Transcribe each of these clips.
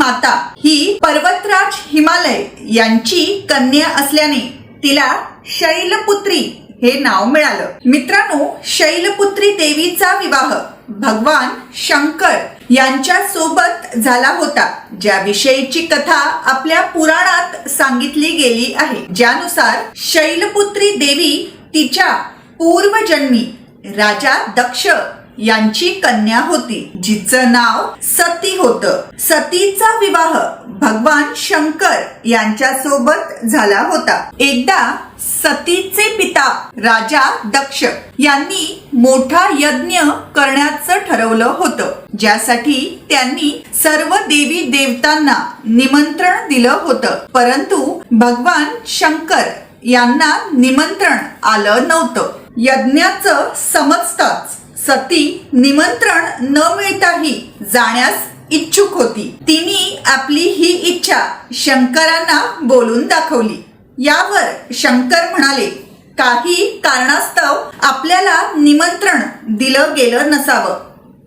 माता ही पर्वतराज हिमालय यांची कन्या असल्याने तिला शैलपुत्री हे नाव मिळालं. मित्रांनो शैलपुत्री देवीचा विवाह भगवान शंकर यांच्या सोबत झाला होता ज्या विषयीची कथा आपल्या पुराणात सांगितली गेली आहे. ज्यानुसार शैलपुत्री देवी तिच्या पूर्वजन्मी राजा दक्ष यांची कन्या होती जिचं नाव सती होतं. सतीचा विवाह भगवान शंकर यांच्या सोबत झाला होता. एकदा सतीचे पिता राजा दक्ष यांनी मोठा यज्ञ करण्याचं ठरवलं होतं. ज्यासाठी त्यांनी सर्व देवी देवतांना निमंत्रण दिलं होतं. परंतु भगवान शंकर यांना निमंत्रण आलं नव्हतं. यज्ञाचं समजताच सती निमंत्रण न मिळताही जाण्यास इच्छुक होती. तिने आपली ही इच्छा शंकरांना बोलून दाखवली. यावर शंकर म्हणाले काही कारणास्तव आपल्याला निमंत्रण दिलं गेलं नसावं.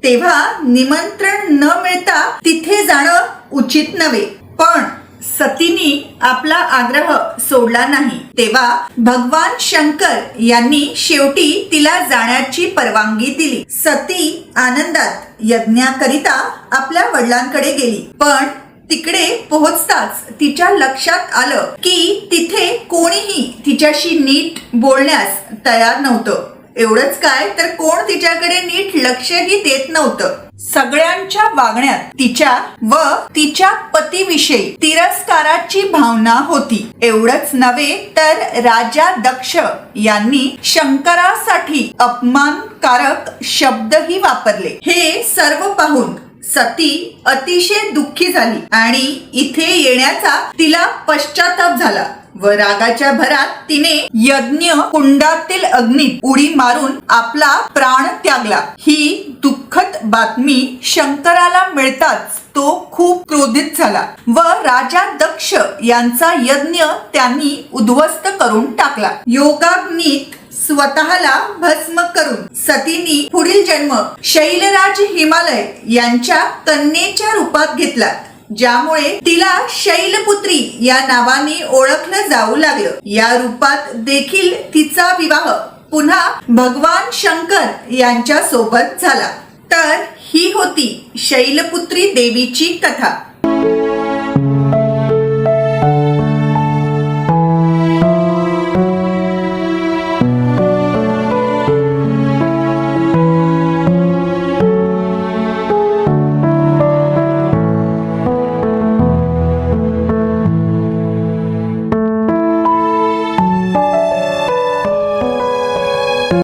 तेव्हा निमंत्रण न मिळता तिथे जाणं उचित नव्हे. पण सतीनी आपला आग्रह सोडला नाही. तेव्हा भगवान शंकर यांनी शेवटी तिला जाण्याची परवानगी दिली. सती आनंदात यज्ञाकरिता आपल्या वडिलांकडे गेली. पण तिकडे पोहोचताच तिच्या लक्षात आलं की तिथे कोणीही तिच्याशी नीट बोलण्यास तयार नव्हतं. एवढंच काय तर कोण तिच्याकडे नीट लक्षही देत नव्हतं. सगळ्यांच्या वागण्यात तिच्या व तिच्या पतीविषयी तिरस्काराची भावना होती. एवढंच नव्हे तर राजा दक्ष यांनी शंकरासाठी अपमानकारक शब्दही वापरले. हे सर्व पाहून सती अतिशय दुःखी झाली आणि इथे येण्याचा तिला पश्चाताप झाला. व रागाच्या भरात तिने यज्ञ कुंडातील अग्नीत उडी मारून आपला प्राण त्यागला. ही दुःखद बातमी शंकराला मिळताच तो खूप क्रोधित झाला व राजा दक्ष यांचा यज्ञ त्यांनी उद्ध्वस्त करून टाकला. योगाग्नीत स्वतःला भस्म करून सतीनी पुढील जन्म शैलराज हिमालय यांच्या कन्येच्या रूपात घेतला ज्यामुळे तिला शैलपुत्री या नावाने ओळखलं जाऊ लागलं. या रूपात देखील तिचा विवाह पुन्हा भगवान शंकर यांच्या सोबत झाला. तर ही होती शैलपुत्री देवीची कथा.